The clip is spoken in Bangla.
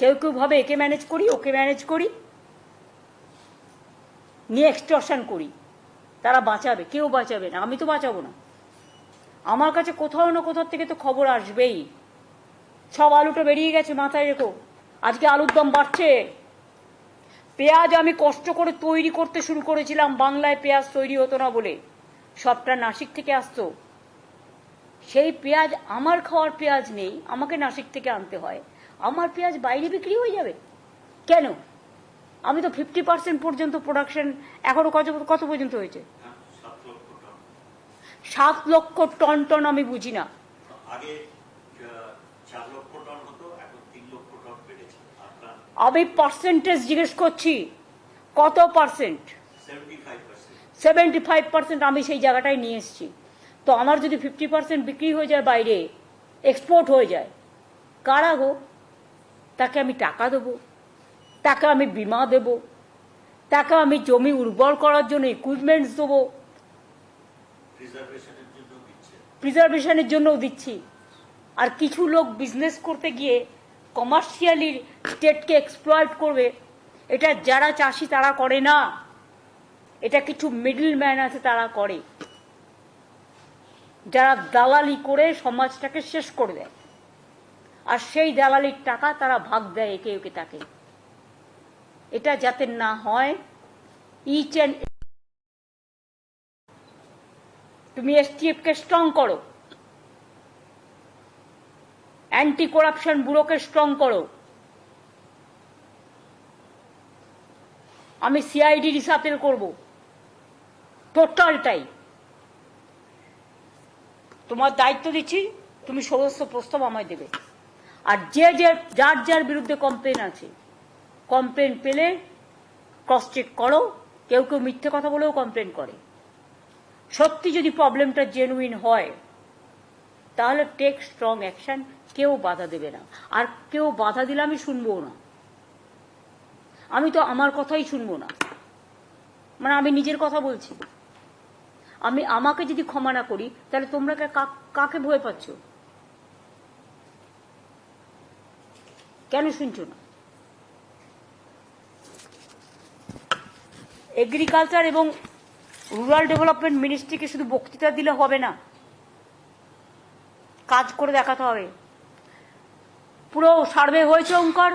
কেউ কেউ ভাবে একে ম্যানেজ করি, ওকে ম্যানেজ করি। নিয়ে এক্সটর্শন করি। তারা বাঁচাবে, কেউ বাঁচাবে না, আমি তো বাঁচাবো না। আমার কাছে কোথাও না কোথাও থেকে তো খবর আসবেই। সব আলুটা বেরিয়ে গেছে মাথায় রেখো। আজকে আলুর দাম বাড়ছে। পেঁয়াজ আমি কষ্ট করে তৈরি করতে শুরু করেছিলাম, বাংলায় পেঁয়াজ তৈরি হতো না বলে। সবটা নাসিক থেকে আসতো। সেই পেঁয়াজ, আমার খাওয়ার পেঁয়াজ নেই, আমাকে নাসিক থেকে আনতে হয়। আমার পেঁয়াজ বাইরে বিক্রি হয়ে যাবে? কেন? আমি তো ফিফটি পার্সেন্ট পর্যন্ত প্রোডাকশন এখনও কত কত পর্যন্ত হয়েছে? হ্যাঁ, সাত লক্ষ টন টন আমি বুঝি না। আমি পার্সেন্টেজ জিজ্ঞেস করছি কত percent seventy five percent seventy five percent আমি সেই জায়গাটায় নিয়ে এসেছি। তো আমার যদি ফিফটি পার্সেন্ট বিক্রি হয়ে যায় বাইরে এক্সপোর্ট হয়ে যায় কারা গো? তাকে আমি টাকা দেবো তাকে আমি বিমা দেব তাকে আমি জমি উর্বর করার জন্য ইকুইপমেন্টস দেবো। প্রিজার্ভেশনের জন্যও দিচ্ছি। আর কিছু লোক বিজনেস করতে গিয়ে কমার্শিয়ালি স্টেটকে এক্সপ্লয়েট করবে এটা যারা চাষি তারা করে না। এটা কিছু মিডল ম্যান আছে তারা করে। যারা দালালি করে সমাজটাকে শেষ করে দেয়। আর সেই দালালির টাকা তারা ভাগ দেয় একে একে তাকে। এটা যাতে না হয় ইচ অ্যান্ড তুমি এসটিএফকে স্ট্রং করো। অ্যান্টি করাপশন ব্যুরোকে স্ট্রং করো। আমি সিআইডি রিসাপেল করব। টোটালটাই তোমার দায়িত্ব দিচ্ছি, তুমি সমস্ত প্রস্তাব আমায় দেবে। আর যে যে, যার যার বিরুদ্ধে কমপ্লেন আছে কমপ্লেন পেলে ক্রস চেক করো, কেউ কেউ মিথ্যে কথা বলেও কমপ্লেন করে। সত্যি যদি প্রবলেমটা জেনুইন হয়, তাহলে টেক স্ট্রং অ্যাকশন কেউ বাধা দেবে না। আর কেউ বাধা দিলে আমি শুনব না। আমি তো আমার কথাই শুনব না। মানে আমি নিজের কথা বলছি। আমি, আমাকে যদি ক্ষমা না করি, তাহলে তোমরা কাকে ভয় পাচ্ছ? কেন শুনছো না? এগ্রিকালচার এবং রুরাল ডেভেলপমেন্ট মিনিস্ট্রিকে শুধু বক্তৃতা দিলে হবে না, কাজ করে দেখাতে হবে। পুরো সার্ভে হয়েছে ওঙ্কার